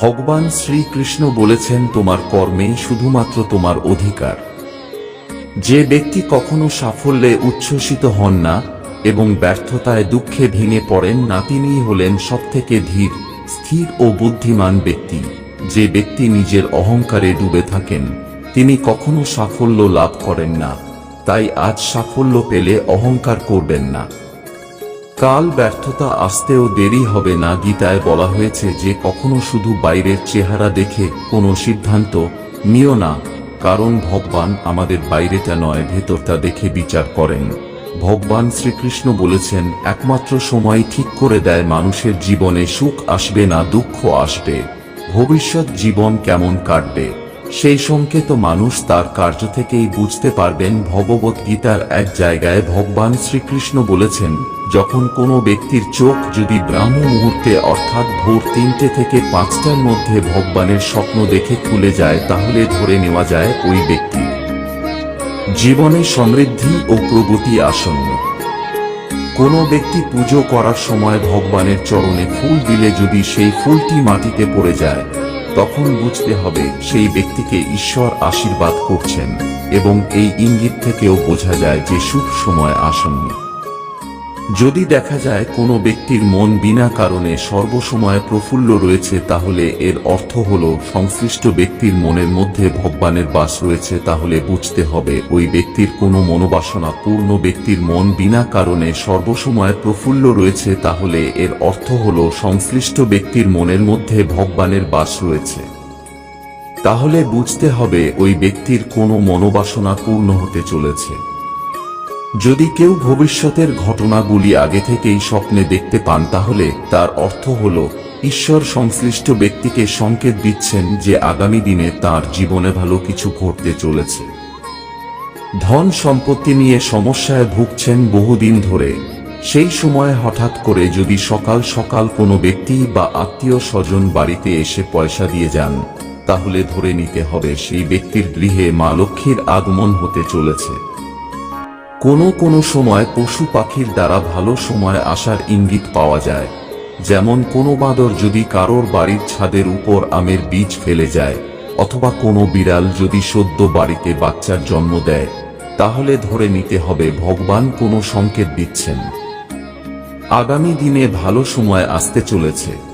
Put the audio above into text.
ভগবান শ্রীকৃষ্ণ বলেছেন, তোমার কর্মেই শুধুমাত্র তোমার অধিকার। যে ব্যক্তি কখনো সাফল্যে উচ্ছ্বসিত হন না এবং ব্যর্থতায় দুঃখে ভেঙে পড়েন না তিনিই হলেন সবথেকে ধীর, স্থির ও বুদ্ধিমান ব্যক্তি। যে ব্যক্তি নিজের অহংকারে ডুবে থাকেন, তিনি কখনো সাফল্য লাভ করেন না। তাই আজ সাফল্য পেলে অহংকার করবেন না। কাল ব্যর্থতা আসতেও দেরি হবে না, গীতায় বলা হয়েছে যে কখনো শুধু বাইরের চেহারা দেখে কোনো সিদ্ধান্ত নিও না, কারণ ভগবান আমাদের বাইরেটা নয়, ভেতরটা দেখে বিচার করেন। ভগবান শ্রীকৃষ্ণ বলেছেন, একমাত্র সময় ঠিক করে দেয় মানুষের জীবনে সুখ আসবে না, দুঃখ আসবে। ভবিষ্যৎ জীবন কেমন কাটবে? সেই সংকেত মানুষ তার কার্য থেকেই বুঝতে পারবেন ভগবত গীতার এক জায়গায় ভগবান শ্রীকৃষ্ণ বলেছেন, যখন কোনো ব্যক্তির চোখ যদি ব্রাহ্ম মুহূর্তে অর্থাৎ ভোর তিনটে থেকে পাঁচটার মধ্যে ভগবানের স্বপ্ন দেখে খুলে যায়, তাহলে ধরে নেওয়া যায় ওই ব্যক্তি। জীবনে সমৃদ্ধি ও প্রগতি আসন্ন। কোনো ব্যক্তি পুজো করার সময় ভগবানের চরণে ফুল দিলে যদি সেই ফুলটি মাটিতে পড়ে যায় তখন বুঝতে হবে সেই ব্যক্তিকে ঈশ্বর আশীর্বাদ করছেন এবং এই ইঙ্গিত থেকেও বোঝা যায় যে শুভ সময় আসন্ন যদি দেখা যায় কোনো ব্যক্তির মন বিনা কারণে সর্বসময় প্রফুল্ল রয়েছে, তাহলে এর অর্থ হল সংশ্লিষ্ট ব্যক্তির মনের মধ্যে ভগবানের বাস রয়েছে, তাহলে বুঝতে হবে ওই ব্যক্তির কোনো মনোবাসনা, পূর্ণ ব্যক্তির মন বিনা কারণে সর্বসময় প্রফুল্ল রয়েছে, তাহলে এর অর্থ হল সংশ্লিষ্ট ব্যক্তির মনের মধ্যে ভগবানের বাস রয়েছে। তাহলে বুঝতে হবে ওই ব্যক্তির কোনো মনোবাসনা পূর্ণ হতে চলেছে। যদি কেউ ভবিষ্যতের ঘটনাগুলি আগে থেকেই স্বপ্নে দেখতে পান, তাহলে তার অর্থ হল, ঈশ্বর সংশ্লিষ্ট ব্যক্তিকে সংকেত দিচ্ছেন যে আগামী দিনে তার জীবনে ভালো কিছু ঘটতে চলেছে। ধন সম্পত্তি নিয়ে সমস্যায় ভুগছেন বহুদিন ধরে। সেই সময় হঠাৎ করে যদি সকাল সকাল কোনো ব্যক্তি বা আত্মীয় স্বজন বাড়িতে এসে পয়সা দিয়ে যান, তাহলে ধরে নিতে হবে সেই ব্যক্তির গৃহে মা লক্ষ্মীর আগমন হতে চলেছে। কোনো কোনো সময় পশু পাখির দ্বারা ভালো সময় আসার ইঙ্গিত পাওয়া যায়। যেমন কোনো বাঁদর যদি কারোর বাড়ির ছাদের উপর আমের বীজ ফেলে যায়, অথবা কোনো বিড়াল যদি সদ্য বাড়িতে বাচ্চার জন্ম দেয়, তাহলে ধরে নিতে হবে ভগবান কোনো সংকেত দিচ্ছেন। আগামী দিনে ভালো সময় আসতে চলেছে।